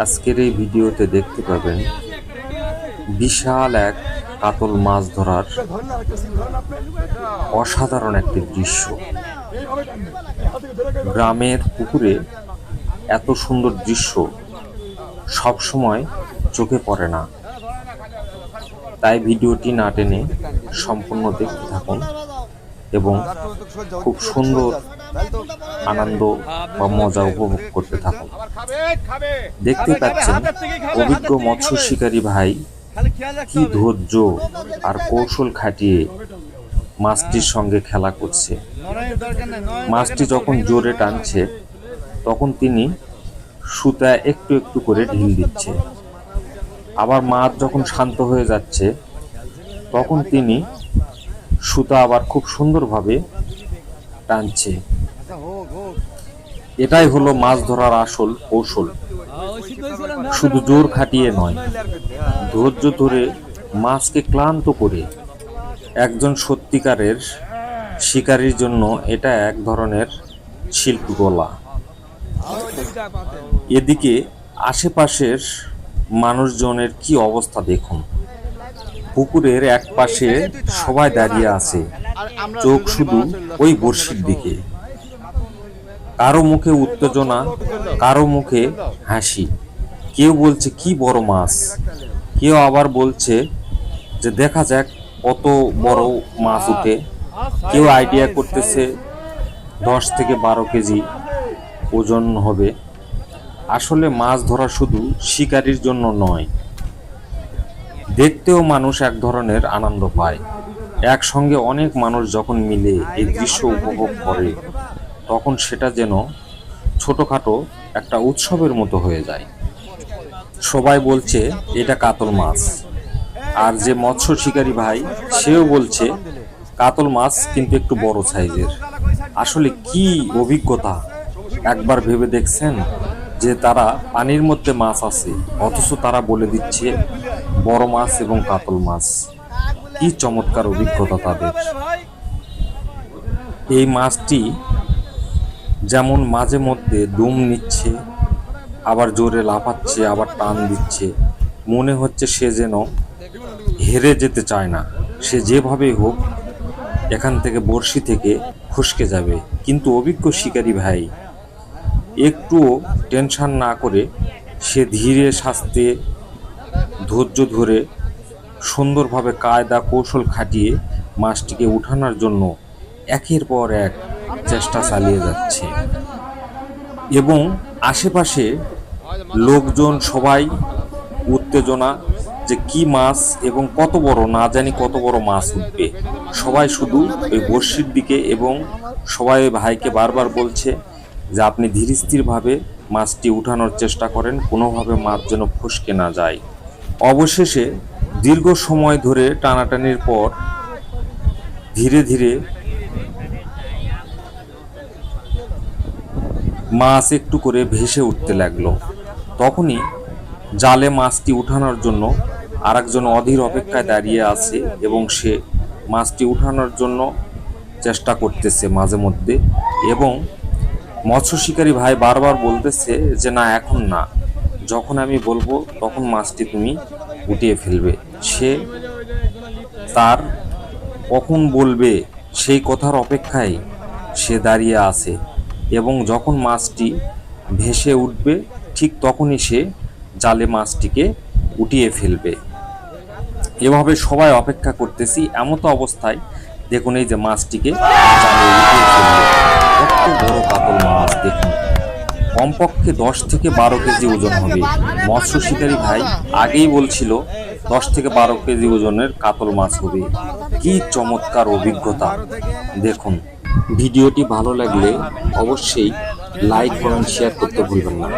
আজকের এই ভিডিওতে দেখতে পাবেন বিশাল এক কাতল মাছ ধরার অসাধারণ একটি দৃশ্য। গ্রামের পুকুরে এত সুন্দর দৃশ্য সব সময় চোখে পড়ে না। তাই ভিডিওটি না টেনে সম্পূর্ণ দেখতে থাকুন এবং খুব সুন্দর আনন্দ বা মজা উপভোগ করতে থাকুন। দেখতে পাচ্ছেন অভিজ্ঞ মৎস্য শিকারী ভাই কি ধৈর্য আর কৌশল খাটিয়ে মাছটির সঙ্গে খেলা করছে। মাছটি যখন জোরে টানছে তখন তিনি সুতা একটু একটু করে ঢিল দিচ্ছে। আবার মাছ যখন শান্ত হয়ে যাচ্ছে তখন তিনি সুতা আবার খুব সুন্দরভাবে টানছে। এটাই হলো মাছ ধরার আসল কৌশল। শুধু জোর খাটিয়ে নয়, ধৈর্য ধরে মাছকে ক্লান্ত করে একজন সত্যিকারের শিকারীর জন্য এটা এক ধরনের শিল্পকলা। এদিকে আশেপাশের মানুষজনের কি অবস্থা দেখুন। পুকুরের এক পাশে সবাই দাঁড়িয়ে আছে, চোখ শুধু ওই বড়শির দিকে। কারও মুখে উত্তেজনা, কারও মুখে হাসি। কেউ বলছে, কি বড় মাছ। কেউ আবার বলছে যে, দেখা যাক কত বড় মাছ উঠে। কেউ আইডিয়া করতেছে, দশ থেকে বারো কেজি ওজন হবে। আসলে মাছ ধরা শুধু শিকারির জন্য নয়, দেখতেও মানুষ এক ধরনের আনন্দ পায়। একসঙ্গে অনেক মানুষ যখন মিলে এই দৃশ্য উপভোগ করে তখন সেটা যেন ছোটখাটো একটা উৎসবের মতো হয়ে যায়। সবাই বলছে, এটা কাতল মাছ। আর যে মৎস্য শিকারী ভাই, সেও বলছে, কাতল মাছ কিন্তু একটু বড় সাইজের। আসলে কি অভিজ্ঞতা? একবার ভেবে দেখছেন যে তারা পানির মধ্যে মাছ আছে, অথচ তারা বলে দিচ্ছে, বড় মাছ এবং কাতল মাছ। কি চমৎকার অভিজ্ঞতা তাদের। এই মাছটি যেমন মাঝে মধ্যে দুম নিচ্ছে, আবার জোরে লাফাচ্ছে, আবার টান দিচ্ছে। মনে হচ্ছে সে যেন হেরে যেতে চায় না। সে যেভাবে হোক, এখান থেকে বড়শি থেকে খুশকে যাবে। কিন্তু অভিজ্ঞ শিকারী ভাই, একটুও টেনশন না করে সে ধীরে শাস্তে ধৈর্য ধরে সুন্দরভাবে কায়দা কৌশল খাটিয়ে মাছটিকে উঠানোর জন্য একের পর এক চেষ্টা চালিয়ে যাচ্ছে। এবং আশেপাশে লোকজন সবাই উত্তেজনা যে কি মাছ এবং কত বড়, না জানি কত বড় মাছ উঠবে। সবাই শুধু ওই বর্ষির দিকে এবং সবাই ভাইকে বারবার বলছে যে আপনি ধীর স্থিরভাবে মাছটি উঠানোর চেষ্টা করেন, কোনোভাবে মাছ যেন ফসকে না যায়। অবশেষে দীর্ঘ সময় ধরে টানাটানির পর ধীরে ধীরে মাছ একটু করে ভেসে উঠতে লাগল। তখনই জালে মাছটি উঠানোর জন্য আরেকজন অধীর অপেক্ষায় দাঁড়িয়ে আছে এবং সে মাছটি উঠানোর জন্য চেষ্টা করতেছে মাঝে মধ্যে এবং মৎস্য শিকারী ভাই বারবার বলতেছে যে, না, এখন না। যখন আমি বলব, তখন মাছটি তুমি উঠিয়ে ফেলবে। সে তার কখন বলবে সেই কথার অপেক্ষায় সে দাঁড়িয়ে আছে। এবং যখন মাছটি ভেসে উঠবে, ঠিক তখনই সে জালে মাছটিকে উঠিয়ে ফেলবে। এভাবে সবাই অপেক্ষা করতেছি, এমতো অবস্থায় দেখুন এই যে মাছটিকে জালে উঠিয়ে ফেলবে কত বড় কাতল মাছ দেখুন। কমপক্ষে দশ থেকে বারো কেজি ওজন হবে। মৎস্য শিকারী ভাই আগেই বলছিল, দশ থেকে বারো কেজি ওজনের কাতল মাছ হবে। কি চমৎকার অভিজ্ঞতা। দেখুন ভিডিওটি ভালো লাগলে অবশ্যই লাইক কমেন্ট শেয়ার করতে ভুলবেন না।